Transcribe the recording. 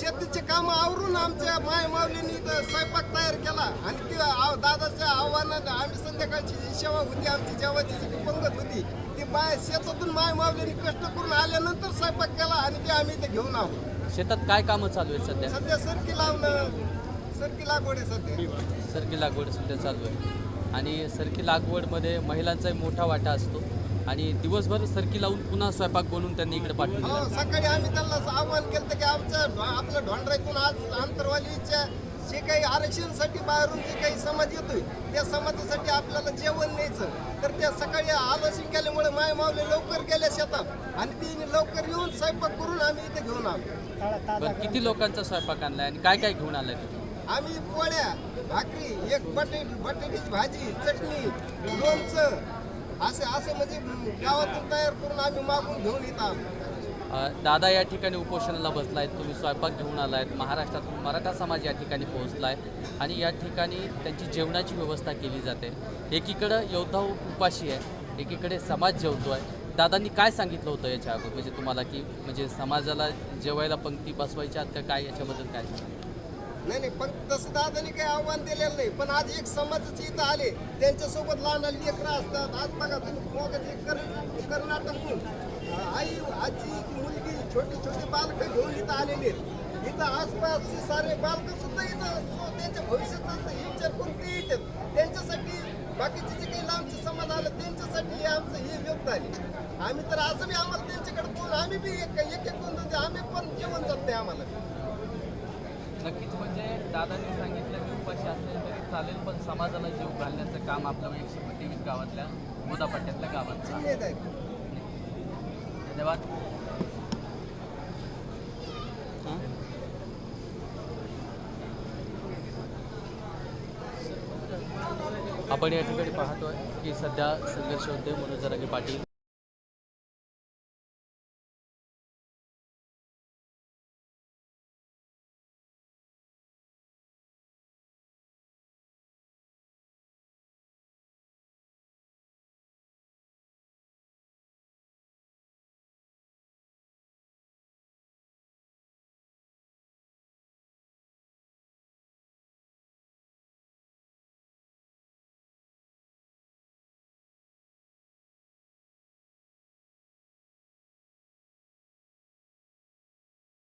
शेतीचे काम आवरून आमच्या माय माऊलींनी स्वयंपाक तयार केला. आणि ते आव- दादाच्या आव्हानानं आम्ही संध्याकाळची जी सेवा होती आमची जेवाची जी पंगत होती ती बाय शेतातून माय माऊलींनी कष्ट करून आल्यानंतर स्वयंपाक केला आणि ते आम्ही इथे घेऊन आलो. शेतात काय कामं चालू आहेत सध्या? सध्या सरकी लावणं सरकी लागवड आहे सध्या. सरकी लागवड सध्या चालू आहे. आणि सरकी लागवडमध्ये महिलांचाही मोठा वाटा असतो. आणि दिवसभर सरकी लावून पुन्हा स्वयंपाक बनवून त्यांनी इकडे पाठवून हो सकाळी आम्ही त्यांना आव्हान केलं की आमच्या ढो- आपल्या ढोंडरातून आज आंतरवालीच्या जे काही आरक्षणासाठी बाहेरून जे काही समाज येतोय त्या समाजासाठी आपल्याला जेवण न्यायचं. तर त्या सकाळी आलोचन केल्यामुळे माय मावले लवकर गेल्या शेतात आणि ती लवकर येऊन स्वयंपाक करून आम्ही इथे घेऊन आलो. किती लोकांचा स्वयंपाक आणलाय आणि काय काय घेऊन आलाय तुम्ही आम्ही पोळ्या भाकरी एक बटे बटाट्याची भाजी चटणी लोणचं असे असे म्हणजे गावातून तयार करून आम्ही मागून घेऊन येत दादा या ठिकाणी उपोषणाला बसला आहेत तुम्ही स्वयंपाक घेऊन आला आहेत महाराष्ट्रातून मराठा समाज या ठिकाणी पोहोचला आहे आणि या ठिकाणी त्यांची जेवणाची व्यवस्था केली जाते. एकीकडं योद्धा उपाशी आहे एकीकडे समाज जेवतो आहे. दादांनी काय सांगितलं होतं याच्या अगोदर? म्हणजे तुम्हाला की म्हणजे समाजाला जेवायला पंक्ती बसवायच्या आहेत का काय? याच्याबद्दल काय नाही नाही पण तसं दादाने काही आव्हान दिलेलं नाही. पण आज एक समाजाचे इथं आले. त्यांच्यासोबत लहान लेकरं असतात. आज बघा तुम्ही मोगाचे कर- कर्नाटकहून आई आजी मुलगी छोटे छोटे बालक घेऊन इथं आलेली आहेत. इथं आसपासचे सारे बालक सुद्धा इथं त्यांच्या भविष्याचा विचार करून ते येतात त्यांच्यासाठी बाकीचे जे काही लांबचे समाज आलं त्यांच्यासाठी आमचं हे योगदान आहे आम्ही तर आज बी आम्हाला त्यांच्याकडे बोलून आम्ही बी एक एक दोन दोन आम्ही पण जेवण जात नाही आम्हाला. नक्कीच. म्हणजे दादांनी सांगितलं की उपाशी असले तरी चालेल पण समाजाला जीव घालण्याचं काम आपलं एकशे तेवीस गावातल्या मोदापट्ट्यातल्या गावांचं धन्यवाद. आपण या ठिकाणी पाहतोय की सध्या संघर्ष होते मनोज जरांगे पाटील.